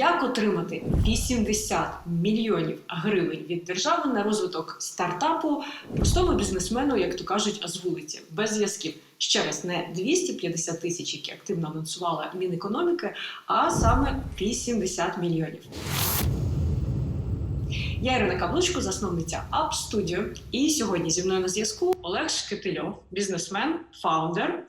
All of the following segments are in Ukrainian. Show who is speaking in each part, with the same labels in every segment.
Speaker 1: Як отримати 80 мільйонів гривень від держави на розвиток стартапу простому бізнесмену, як то кажуть, з вулиці, без зв'язків? Ще раз, не 250 тисяч, які активно анонсувала Мінекономіки, а саме 80 мільйонів. Я Ірина Каблучко, засновниця App Studio. І сьогодні зі мною на зв'язку Олег Шкетильов, бізнесмен, фаундер.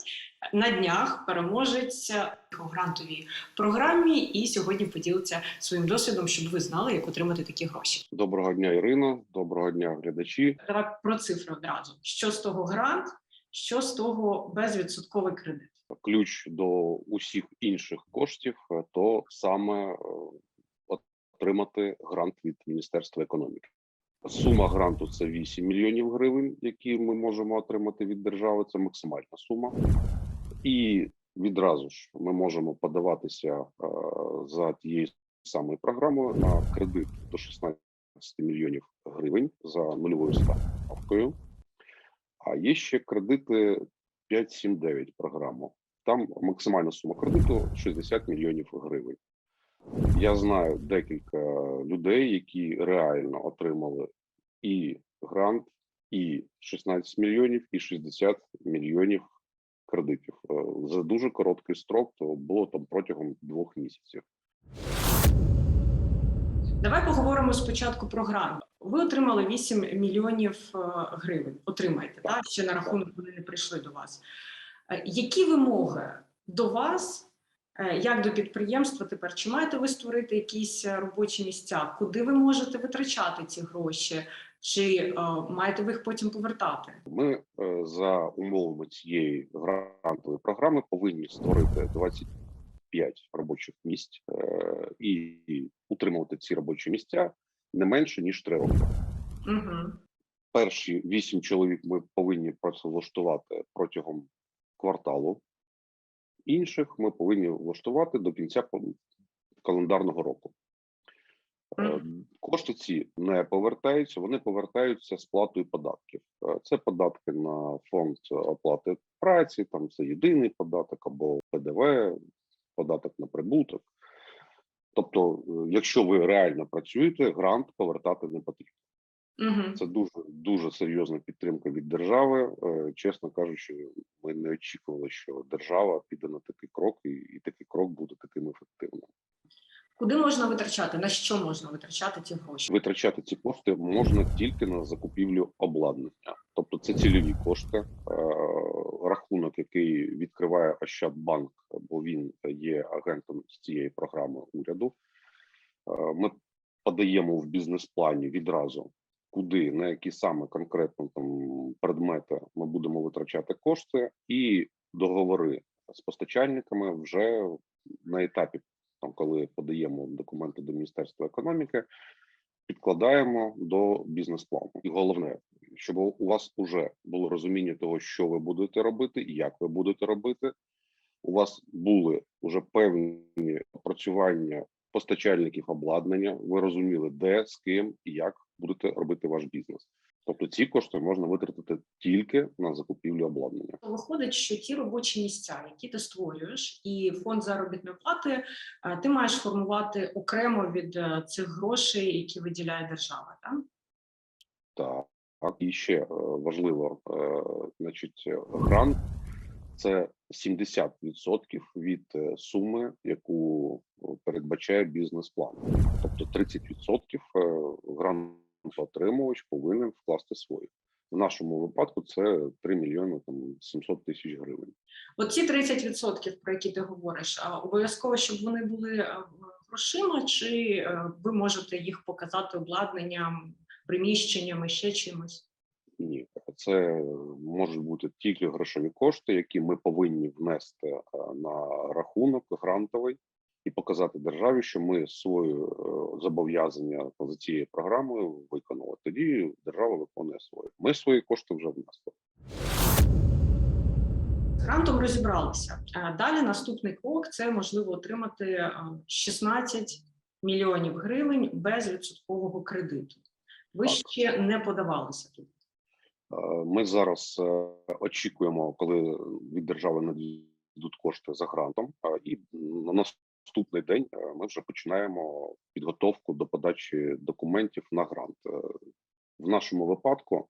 Speaker 1: На днях переможець у грантовій програмі, і сьогодні поділиться своїм досвідом, щоб ви знали, як отримати такі гроші.
Speaker 2: Доброго дня, Ірина. Доброго дня, глядачі.
Speaker 1: Давай про цифри одразу. Що з того грант, що з того безвідсотковий кредит.
Speaker 2: Ключ до усіх інших коштів е, то саме е, отримати грант від Міністерства економіки. Сума гранту це 8 мільйонів гривень, які ми можемо отримати від держави. Це максимальна сума, і відразу ж ми можемо подаватися е, за тією самою програмою на кредит до 16 мільйонів гривень за нульовою ставкою. А є ще кредити 5-7-9 програму. Там максимальна сума кредиту 60 мільйонів гривень. Я знаю декілька людей, які реально отримали і грант, і 16 мільйонів, і 60 мільйонів кредитів Е, за дуже короткий строк. То було там протягом двох місяців.
Speaker 1: Давай поговоримо спочатку про грант. Ви отримали 8 мільйонів е, гривень. Отримаєте, так? Ще на рахунок вони не прийшли до вас. Е, Які вимоги до вас, як до підприємства тепер? Чи маєте ви створити якісь робочі місця? Куди ви можете витрачати ці гроші? Чи е, маєте ви їх потім повертати?
Speaker 2: Ми е, за умовами цієї грантової програми повинні створити 25 робочих місць е, і утримувати ці робочі місця не менше ніж 3 роки.
Speaker 1: Угу.
Speaker 2: Перші 8 чоловік ми повинні працевлаштувати протягом кварталу. Інших ми повинні влаштувати до кінця календарного року. Е,
Speaker 1: Мгм.
Speaker 2: Кошти ці не повертаються, вони повертаються з платою податків. Е, Це податки на фонд оплати праці, там це єдиний податок або ПДВ, податок на прибуток. Тобто, е, якщо ви реально працюєте, грант повертати не потрібно.
Speaker 1: Угу.
Speaker 2: Це дуже дуже серйозна підтримка від держави. Е, Чесно кажучи, ми не очікували, що держава піде на такий крок, і, і такий крок буде таким ефективним.
Speaker 1: Куди можна витрачати? На що можна витрачати ці гроші?
Speaker 2: Витрачати ці кошти можна тільки на закупівлю обладнання, тобто це цільові кошти. Е, Рахунок, який відкриває Ощадбанк, бо він є агентом з цієї програми уряду. Е, Ми подаємо в бізнес-плані відразу, куди на які саме конкретно там предмети ми будемо витрачати кошти, і договори з постачальниками вже на етапі, там коли подаємо документи до Міністерства економіки, підкладаємо до бізнес-плану. І головне, щоб у вас вже було розуміння того, що ви будете робити і як ви будете робити. У вас були вже певні опрацювання постачальників обладнання. Ви розуміли, де, з ким і як будете робити ваш бізнес. Тобто ці кошти можна витратити тільки на закупівлю обладнання.
Speaker 1: Виходить, що ті робочі місця, які ти створюєш, і фонд заробітної плати, е, ти маєш формувати окремо від е, цих грошей, які виділяє держава. Так?
Speaker 2: Так, так. і ще е, важливо, значить, грант це 70% від суми, яку передбачає бізнес-план. Тобто 30% е, грантоотримувач повинен вкласти свої. В нашому випадку це 3 мільйони там 700 тисяч гривень.
Speaker 1: От ці 30%, про які ти говориш, а обов'язково, щоб вони були е, грошима, чи е, ви можете їх показати обладнанням, приміщеннями, ще чимось?
Speaker 2: Ні, це можуть бути тільки грошові кошти, які ми повинні внести е, на рахунок грантовий і показати державі, що ми своє е, зобов'язання за цією програмою виконали. Тоді держава виконує своє. Ми свої кошти вже внесли.
Speaker 1: З грантом розібралися. Е, Далі наступний крок це можливо отримати е, 16 мільйонів гривень без відсоткового кредиту. Ви
Speaker 2: Так.
Speaker 1: ще не подавалися тут.
Speaker 2: Е, Ми зараз е, очікуємо, коли від держави надійдуть кошти за грантом, і на наступний день е, ми вже починаємо підготовку до подачі документів на грант. Е, В нашому випадку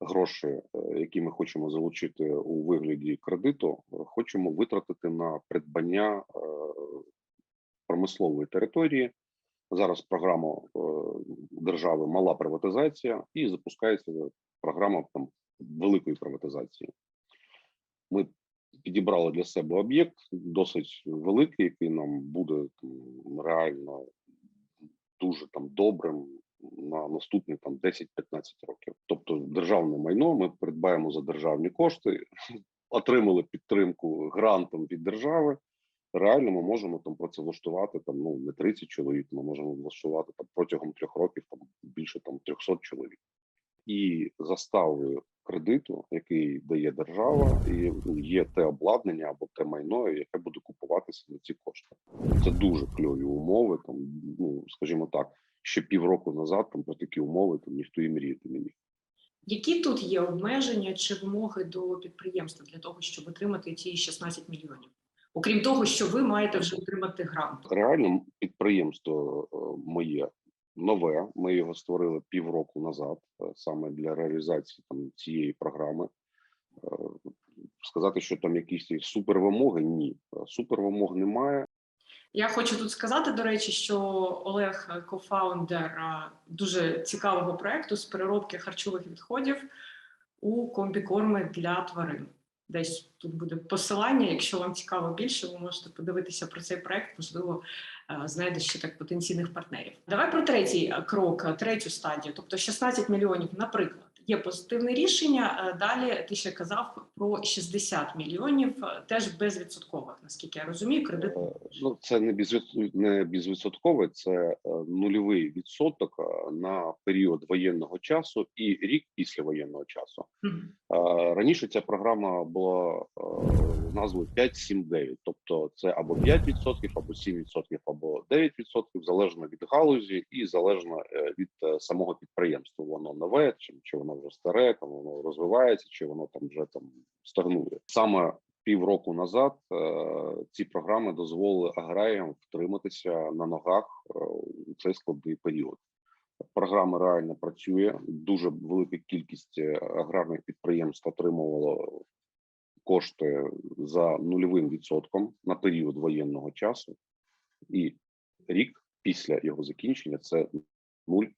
Speaker 2: гроші, е, які ми хочемо залучити у вигляді кредиту, хочемо витратити на придбання промислової території. Зараз програма держави мала приватизація і запускається програма там великої приватизації. Ми підібрали для себе об'єкт досить великий, який нам буде там, реально дуже там добрим на наступні там 10-15 років. Тобто, державне майно ми придбаємо за державні кошти, отримали підтримку грантом від держави. Реально ми можемо там працевлаштувати там ну не 30 чоловік, ми можемо влаштувати там протягом трьох років там більше там 300 чоловік. І заставою кредиту, який дає держава, і ну, є те обладнання або те майно, яке буде купуватися на ці кошти. Це дуже кльові умови. Там ну скажімо так, ще півроку назад там про такі умови там ніхто і мріяти не міг.
Speaker 1: Які тут є обмеження чи вимоги до підприємства для того, щоб отримати ті 16 мільйонів? Окрім того, що ви маєте вже отримати грант.
Speaker 2: Реально підприємство е, моє нове. Ми його створили півроку назад, е, саме для реалізації там цієї програми. Е, Сказати, що там якісь супервимоги, ні. Е, Супервимог немає.
Speaker 1: Я хочу тут сказати, до речі, що Олег кофаундер дуже цікавого проекту з переробки харчових відходів у комбікорми для тварин. Десь тут буде посилання. Якщо вам цікаво більше, ви можете подивитися про цей проект. Можливо, е, знайдете ще так потенційних партнерів. Давай про третій е, крок, е, третю стадію, тобто 16 мільйонів, наприклад. Є позитивне рішення. е, Далі ти ще казав про 60 мільйонів, е, теж безвідсоткових, наскільки я розумію, кредит.
Speaker 2: Е, Ну, це не не безвідсоткове, це нульовий відсоток на період воєнного часу і рік після воєнного часу. Е, Раніше ця програма була назвою 5-7-9, тобто це або 5%, або 7%, або 9%, залежно від галузі і залежно е, від е, самого підприємства. Воно нове, чи, чи воно вже старе, там воно розвивається, чи воно там вже там стагнує. Саме півроку назад е, ці програми дозволили аграріям втриматися на ногах у цей складний період. Програма реально працює. Дуже велика кількість аграрних підприємств отримувало кошти за нульовим відсотком на період воєнного часу, і рік після його закінчення це 0%.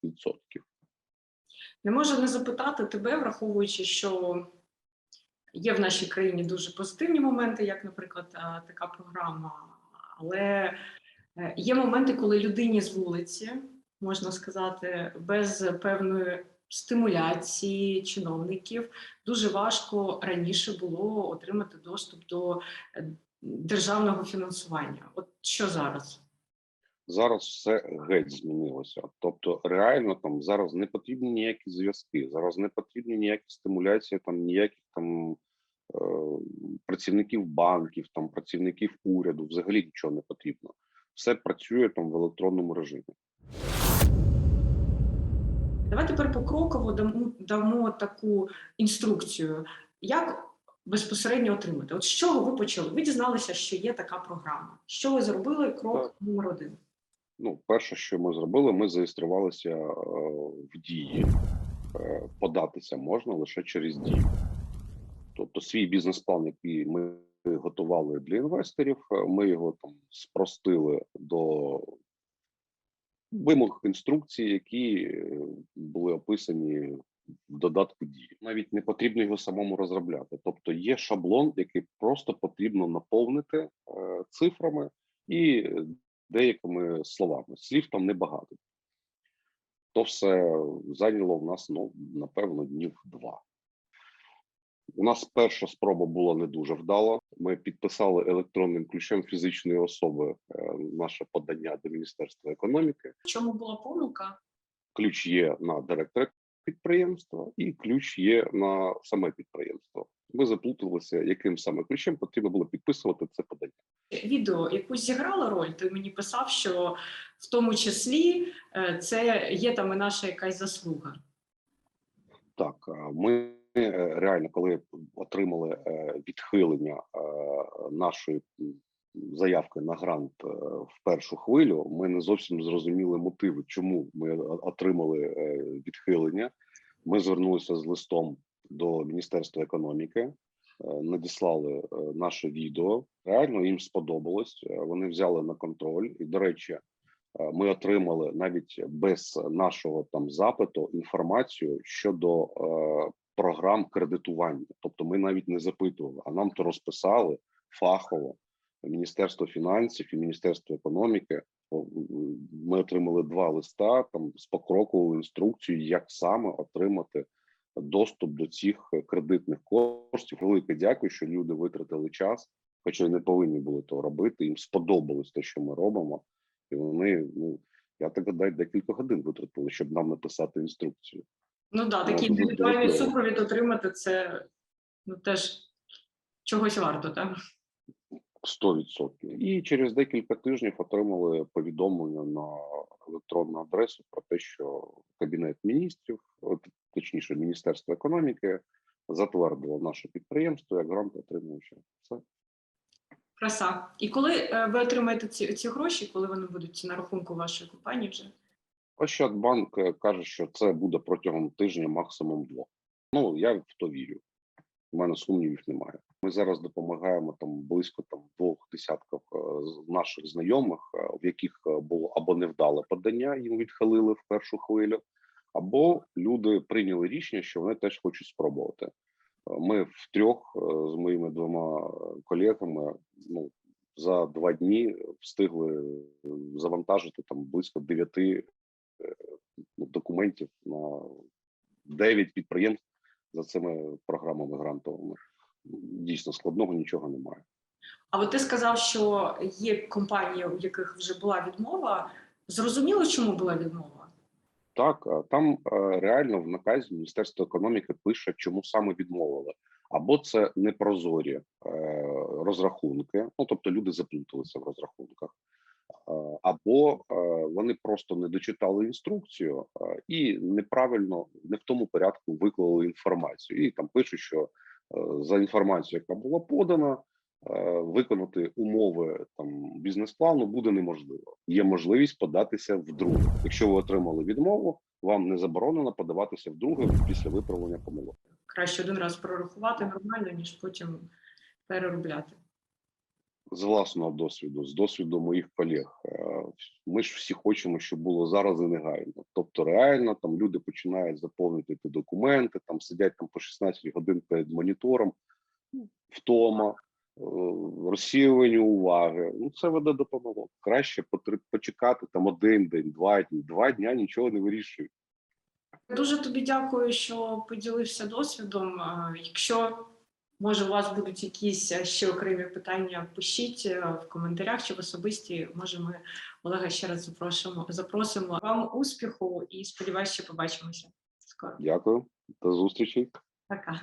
Speaker 1: Не можу не запитати тебе, враховуючи, що є в нашій країні дуже позитивні моменти, як, наприклад, е, така програма. Але е, є моменти, коли людині з вулиці, можна сказати, без певної стимуляції чиновників дуже важко раніше було отримати доступ до е, державного фінансування. От що зараз?
Speaker 2: Зараз все геть змінилося. Тобто, реально там зараз не потрібні ніякі зв'язки, зараз не потрібні ніякі стимуляції, там ніяких там е, працівників банків, там працівників уряду, взагалі нічого не потрібно. Все працює там в електронному режимі.
Speaker 1: Давай тепер покроково дамо, дамо таку інструкцію, як безпосередньо отримати. От з чого ви почали? Ви дізналися, що є така програма. Що ви зробили? Крок
Speaker 2: Так.
Speaker 1: номер один.
Speaker 2: Ну, перше, що ми зробили, ми зареєструвалися е, в дії. Е, податися можна лише через дію. Тобто, свій бізнес-план, який ми готували для інвесторів, е, ми його там спростили до вимог інструкцій, які були описані додатку дії. Навіть не потрібно його самому розробляти. Тобто, є шаблон, який просто потрібно наповнити е, цифрами і деякими словами. Слів там небагато. То все зайняло в нас, ну, напевно, днів два. У нас перша спроба була не дуже вдала. Ми підписали електронним ключем фізичної особи е, наше подання до Міністерства економіки.
Speaker 1: В чому була помилка?
Speaker 2: Ключ є на директора підприємства, і ключ є на саме підприємство. Ми заплуталися, яким саме ключем потрібно було підписувати це подання.
Speaker 1: Відео якусь зіграло роль. Ти мені писав, що в тому числі е, це є там і наша якась заслуга.
Speaker 2: Так, ми е, реально, коли отримали е, відхилення е, нашої заявки на грант е, в першу хвилю, ми не зовсім зрозуміли мотиви, чому ми отримали е, відхилення. Ми звернулися з листом до Міністерства економіки, е, надіслали наше відео. Реально їм сподобалось. Вони взяли на контроль. І, до речі, ми отримали навіть без нашого там запиту інформацію щодо програм кредитування. Тобто, ми навіть не запитували, а нам то розписали фахово. Міністерство фінансів і Міністерство економіки. Ми отримали два листа там з покроковою інструкцією, як саме отримати доступ до цих кредитних коштів. Велике дякую, що люди витратили час, хоча й не повинні були то робити. Їм сподобалось те, що ми робимо, і вони ну я так гадаю, декілька годин витратили, щоб нам написати інструкцію.
Speaker 1: Ну да, такий індивідуальний супровід отримати це ну теж чогось варто, так?
Speaker 2: 100%. І через декілька тижнів отримали повідомлення на електронну адресу про те, що Кабінет міністрів, точніше, Міністерство економіки, затвердило наше підприємство як грант отримуюче. Все.
Speaker 1: Краса. І коли е, ви отримаєте ці, ці гроші, коли вони будуть на рахунку вашої компанії вже?
Speaker 2: Ощадбанк е, каже, що це буде протягом тижня, максимум двох. Ну я в то вірю. У мене сумнівів немає. Ми зараз допомагаємо там близько там двох десятків е, наших знайомих, е, в яких е, було або невдале подання, їм відхилили в першу хвилю, або люди прийняли рішення, що вони теж хочуть спробувати. Ми втрьох з моїми двома колегами ну за два дні встигли завантажити там близько дев'яти ну, документів на 9 підприємств за цими програмами грантовими. Дійсно складного нічого немає.
Speaker 1: А от ти сказав, що є компанії, у яких вже була відмова. Зрозуміло, чому була відмова?
Speaker 2: Так, там е, реально в наказі Міністерства економіки пише, чому саме відмовили. Або це непрозорі е, розрахунки, ну тобто люди заплуталися в розрахунках, або е, вони просто не дочитали інструкцію е, і неправильно не в тому порядку виклали інформацію. І там пишуть, що е, за інформацією, яка була подана, е, виконати умови там бізнес-плану буде неможливо. Є можливість податися вдруге. Якщо ви отримали відмову, вам не заборонено подаватися вдруге після виправлення помилок.
Speaker 1: Краще один раз прорахувати нормально, ніж потім переробляти.
Speaker 2: З власного досвіду, з досвіду моїх колег, е, ми ж всі хочемо, щоб було зараз і негайно. Тобто, реально там люди починають заповнити ті документи, там сидять там по 16 годин перед монітором, втома, е, розсіювання уваги. Ну це веде до помилок. Краще почекати там один день, два дні, два дня нічого не вирішує.
Speaker 1: Дуже тобі дякую, що поділився досвідом. Е, Якщо може у вас будуть якісь е, ще окремі питання, пишіть е, в коментарях чи в особисті. Може, ми Олега ще раз запрошуємо. Запросимо вам успіху і сподіваюся, що побачимося скоро.
Speaker 2: Дякую, до зустрічі.
Speaker 1: Пока.